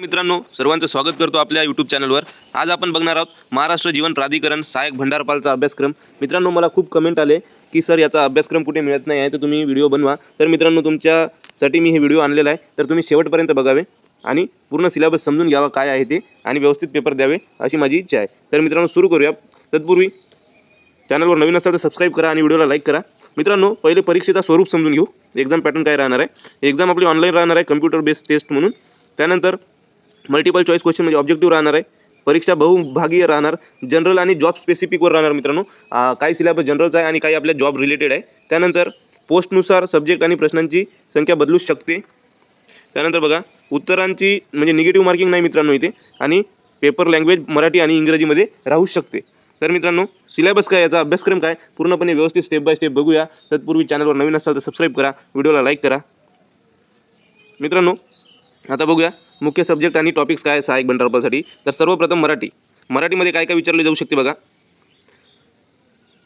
मित्रांनो सर्वांचं स्वागत करतो आपल्या यूट्यूब चॅनलवर आज आपण बघणार आहोत महाराष्ट्र जीवन प्राधिकरण सहाय्यक भंडारपालचा अभ्यासक्रम. मित्रांनो मला खूप कमेंट आले की सर याचा अभ्यासक्रम कुठे मिळत नाही आहे? तर तुम्ही व्हिडिओ बनवा. तर मित्रांनो तुमच्यासाठी मी हे व्हिडिओ आणलेला आहे. तर तुम्ही शेवटपर्यंत बघावे आणि पूर्ण सिलेबस समजून घ्यावा काय आहे ते आणि व्यवस्थित पेपर द्यावे अशी माझी इच्छा आहे. तर मित्रांनो सुरू करूया. तत्पूर्वी चॅनलवर नवीन असाल तर सबस्क्राईब करा आणि व्हिडिओला लाईक करा. मित्रांनो पहिले परीक्षेचा स्वरूप समजून घेऊ. एक्झाम पॅटर्न काय राहणार आहे? एक्झाम आपली ऑनलाईन राहणार आहे कम्प्युटर बेस्ड टेस्ट म्हणून. त्यानंतर मल्टिपल चॉईस क्वेश्चन म्हणजे ऑब्जेक्टिव्ह राहणार आहे. परीक्षा बहुभागीय राहणार. जनरल आणि जॉब स्पेसिफिकवर राहणार मित्रांनो. काही सिलेबस जनरलचा आहे आणि काही आपल्या जॉब रिलेटेड आहे. त्यानंतर पोस्टनुसार सब्जेक्ट आणि प्रश्नांची संख्या बदलू शकते. त्यानंतर बघा उत्तरांची म्हणजे निगेटिव्ह मार्किंग नाही मित्रांनो इथे. आणि पेपर लँग्वेज मराठी आणि इंग्रजीमध्ये राहू शकते. तर मित्रांनो सिलेबस काय याचा अभ्यासक्रम काय? पूर्णपणे व्यवस्थित स्टेप बाय स्टेप बघूया. तत्पूर्वी चॅनलवर नवीन असाल तर सबस्क्राईब करा. व्हिडिओला लाईक करा. मित्रांनो आता बघूया. मुख्य सब्जेक्ट आणि टॉपिक्स काय सहाय्यक भंडारपालसाठी तर सर्वप्रथम मराठी. मराठीमध्ये काय काय विचारले जाऊ शकते बघा.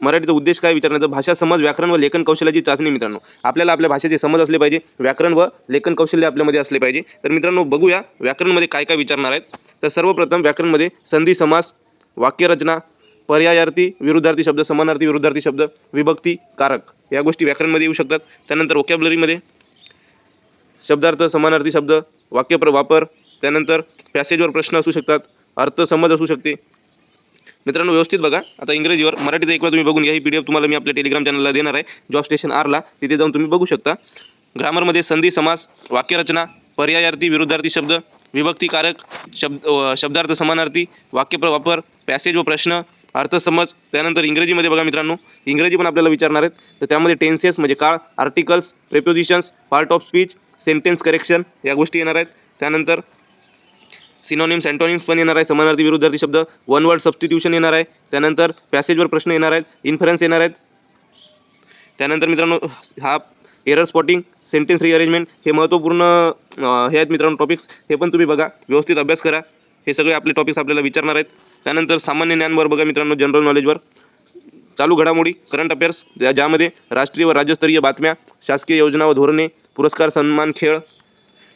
मराठीचा उद्देश काय विचारण्याचा? भाषा समज व्याकरण व लेखन कौशल्याची चाचणी मित्रांनो. आपल्याला आपल्या भाषेचे समज असले पाहिजे व्याकरण व लेखन कौशल्य आपल्यामध्ये असले पाहिजे. तर मित्रांनो बघूया व्याकरणमध्ये काय काय विचारणार आहेत. तर सर्वप्रथम व्याकरणमध्ये संधी समास वाक्यरचना पर्यायार्थी विरुद्धार्थी शब्द समानार्थी विरुद्धार्थी शब्द विभक्ती कारक या गोष्टी व्याकरणमध्ये येऊ शकतात. त्यानंतर वोकॅबलरीमध्ये शब्दार्थ समानार्थी शब्द वाक्यप्र वापर त्यानंतर पॅसेजवर प्रश्न असू शकतात अर्थ समज असू शकते. मित्रांनो व्यवस्थित बघा. आता इंग्रजीवर मराठीचं एक वेळ तुम्ही बघून घ्या. ही पी डी एफ तुम्हाला मी आपल्या टेलिग्राम चॅनलला देणार आहे. जॉब स्टेशन आरला तिथे जाऊन तुम्ही बघू शकता. ग्रामरमध्ये संधी समास वाक्यरचना पर्यायार्थी विरुद्धार्थी शब्द विभक्तीकारक शब्द शब्दार्थ समानार्थी वाक्यप्र वापर पॅसेज व प्रश्न अर्थसमज त्यानंतर इंग्रजीमध्ये बघा मित्रांनो. इंग्रजी पण आपल्याला विचारणार आहेत. तर त्यामध्ये टेन्सेस म्हणजे काळ articles prepositions part of speech sentence correction या गोष्टी येणार आहेत. त्यानंतर सिनोनिम्स अँटोनिम्स पण येणार आहे. समानार्थी विरुद्धार्थी शब्द वन वर्ड सबस्टिट्यूशन येणार आहे. त्यानंतर पॅसेजवर प्रश्न येणार आहेत. इन्फरन्स येणार आहेत. त्यानंतर मित्रांनो हा एरर स्पॉटिंग सेंटेन्स रिअरेंजमेंट हे महत्त्वपूर्ण हे आहेत मित्रांनो टॉपिक्स हे पण तुम्ही बघा. व्यवस्थित अभ्यास करा. हे सगळे आपले टॉपिक्स आपल्याला विचारणार आहेत. त्यानंतर सामान्य ज्ञानवर बघा मित्रांनो जनरल नॉलेजवर चालू घडामोडी करंट अफेअर्स ज्यामध्ये राष्ट्रीय व राज्यस्तरीय बातम्या शासकीय योजना व धोरणे पुरस्कार सन्मान खेळ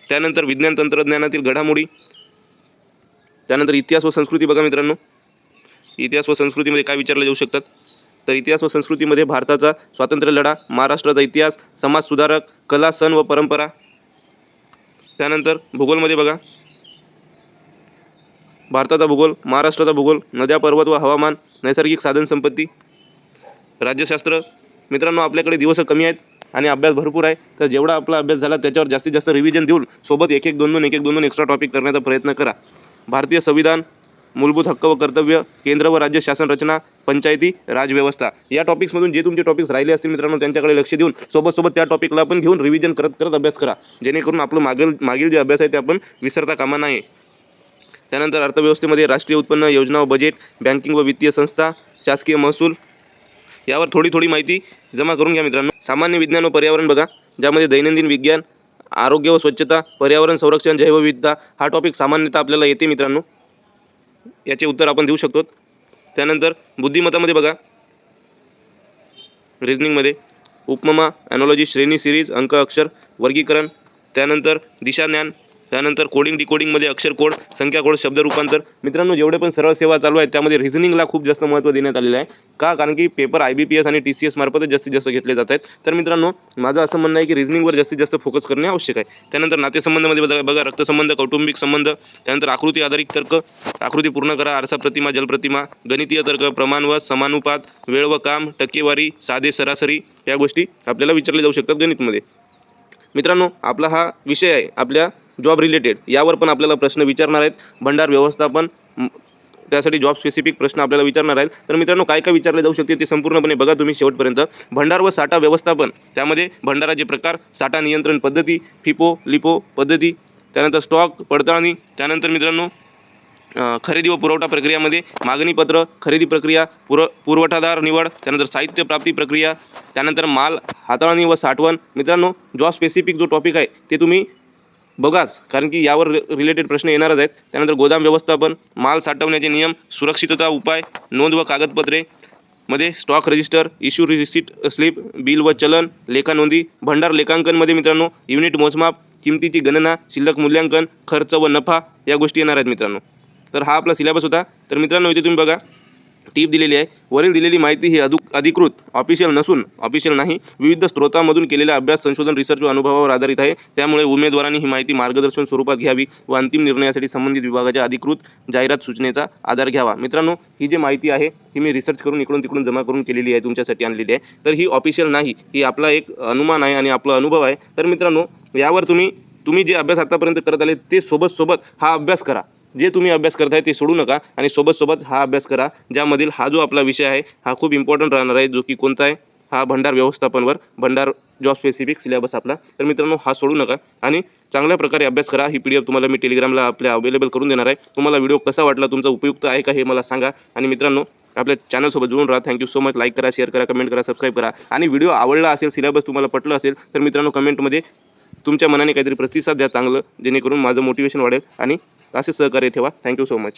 त्यानंतर विज्ञान तंत्रज्ञानातील घडामोडी त्यानंतर इतिहास व संस्कृती बघा मित्रांनो. इतिहास व संस्कृतीमध्ये काय विचारले जाऊ शकतात? तर इतिहास व संस्कृतीमध्ये भारताचा स्वातंत्र्य लढा महाराष्ट्राचा इतिहास समाज सुधारक कला सण व परंपरा. त्यानंतर भूगोलमध्ये बघा. भारताचा भूगोल महाराष्ट्राचा भूगोल नद्या पर्वत व हवामान नैसर्गिक साधनसंपत्ती राज्यशास्त्र मित्रांनो आपल्याकडे दिवस कमी आहेत. आणि अभ्यास भरपूर आहे. तर जेवढा आपला अभ्यास झाला त्याच्यावर जास्तीत जास्त रिव्हिजन देऊन सोबत एक एक दोन दोन एक एक दोन दोन एक्स्ट्रा टॉपिक करण्याचा प्रयत्न करा. भारतीय संविधान मूलभूत हक्क व कर्तव्य केंद्र व राज्य शासन रचना पंचायती राजव्यवस्था या टॉपिक्समधून जे तुमचे टॉपिक्स राहिले असतील मित्रांनो त्यांच्याकडे लक्ष देऊन सोबत सोबत त्या टॉपिकला आपण घेऊन रिव्हिजन करत करत अभ्यास करा. जेणेकरून आपलं मागील मागील जे अभ्यास आहे ते आपण विसरता कामा नये. त्यानंतर अर्थव्यवस्थेमध्ये राष्ट्रीय उत्पन्न योजना व बजेट बँकिंग व वित्तीय संस्था शासकीय महसूल यावर थोडी थोडी माहिती जमा करून घ्या मित्रांनो. सामान्य विज्ञान व पर्यावरण बघा ज्यामध्ये दैनंदिन विज्ञान आरोग्य व स्वच्छता पर्यावरण संरक्षण जैवविविधता हा टॉपिक सामान्यतः आपल्याला येते मित्रांनो. याचे उत्तर आपण देऊ शकतो. त्यानंतर बुद्धिमत्तामध्ये बघा. रिझनिंगमध्ये उपमा ॲनॉलॉजी श्रेणी सिरीज अंक अक्षर वर्गीकरण. त्यानंतर दिशाज्ञान त्यानंतर कोडिंग डिकोडिंगमध्ये अक्षर कोड संख्या कोड शब्द रूपांतर. मित्रांनो जेवढे पण सरळ सेवा चालू आहेत त्यामध्ये रिझनिंगला खूप जास्त महत्त्व देण्यात आलेलं आहे. का? कारण की paper I B P S आणि टी सी एस मार्फतच जास्तीत जास्त घेतले जात आहेत. तर मित्रांनो माझं असं म्हणणं आहे की रिझनिंगवर जास्तीत जास्त फोकस करणे आवश्यक आहे. त्यानंतर नातेसंबंधामध्ये बघा बघा रक्तसंबंध कौटुंबिक संबंध त्यानंतर आकृती आधारित तर्क आकृती पूर्ण करा आरसा प्रतिमा जलप्रतिमा गणितीय तर्क प्रमाण व समानुपात वेळ व काम टक्केवारी साधे सरासरी या गोष्टी आपल्याला विचारल्या जाऊ शकतात गणितमध्ये. मित्रांनो आपला हा विषय आहे आपल्या जॉब रिलेटेड यावर पण आपल्याला प्रश्न विचारणार आहेत. भंडार व्यवस्थापन त्यासाठी जॉब स्पेसिफिक प्रश्न आपल्याला विचारणार आहेत. तर मित्रांनो काय काय विचारले जाऊ शकते ते संपूर्णपणे बघा तुम्ही शेवटपर्यंत. भंडार व साठा व्यवस्थापन त्यामध्ये भंडाराचे प्रकार साठा नियंत्रण पद्धती फिपो लिपो पद्धती त्यानंतर स्टॉक पडताळणी त्यानंतर मित्रांनो खरेदी व पुरवठा प्रक्रियामध्ये मागणीपत्र खरेदी प्रक्रिया पुर पुरवठादार निवड त्यानंतर साहित्य प्राप्ती प्रक्रिया त्यानंतर माल हाताळणी व साठवण. मित्रांनो जॉब स्पेसिफिक जो टॉपिक आहे ते तुम्ही बघाच कारण की यावर रिलेटेड प्रश्न येणारच आहेत. त्यानंतर गोदाम व्यवस्थापन माल साठवण्याचे नियम सुरक्षितता उपाय नोंद व कागदपत्रे मध्ये stock register issue receipt slip bill व चलन लेखा नोंदी भंडार लेखांकनमध्ये मित्रांनो युनिट मोजमाप किमतीची गणना शिल्लक मूल्यांकन खर्च व नफा या गोष्टी येणार आहेत मित्रांनो. तर हा आपला सिलेबस होता. तर मित्रांनो इथे तुम्ही बघा. टीप दिलेली आहे. वरील दिलेली माहिती ही अधिक अधिकृत ऑफिशियल नसून ऑफिशियल नाही. विविध स्रोतांमधून केलेल्या अभ्यास संशोधन रिसर्च व अनुभवावर आधारित आहे. त्यामुळे उमेदवारांनी ही माहिती मार्गदर्शन स्वरूपात घ्यावी व अंतिम निर्णयासाठी संबंधित विभागाच्या अधिकृत जाहिरात सूचनेचा आधार घ्यावा. मित्रांनो ही जी माहिती आहे ही मी रिसर्च करून इकडून तिकडून जमा करून केलेली आहे तुमच्यासाठी आणलेली आहे. तर ही ऑफिशियल नाही ही आपला एक अनुमान आहे आणि आपला अनुभव आहे. तर मित्रांनो यावर तुम्ही तुम्ही जे अभ्यास आतापर्यंत करत आले ते सोबत सोबत हा अभ्यास करा. जे तुम्ही अभ्यास करताय ते सोडू नका आणि सोबत सोबत हा अभ्यास करा ज्यामधील हा जो आपला विषय आहे हा खूप इम्पॉर्टंट राहणार आहे जो की कोणता आहे हा भंडार व्यवस्थापनवर भंडार जॉब स्पेसिफिक सिलेबस आपला. तर मित्रांनो हा सोडू नका आणि चांगल्या प्रकारे अभ्यास करा. ही पी डी एफ तुम्हाला मी टेलिग्रामला आपल्या अवेलेबल करून देणार आहे. तुम्हाला व्हिडिओ कसा वाटला तुमचा उपयुक्त आहे का हे मला सांगा. आणि मित्रांनो आपल्या चॅनलसोबत जुळून राहा. Thank you so much like करा शेअर करा कमेंट करा सबस्क्राईब करा. आणि व्हिडिओ आवडला असेल सिलेबस तुम्हाला पटलं असेल तर मित्रांनो कमेंटमध्ये तुमच्या मनाने काहीतरी प्रतिसाद द्या चांगलं जेणेकरून माझं मोटिवेशन वाढेल आणि असे सहकार्य ठेवा. Thank you so much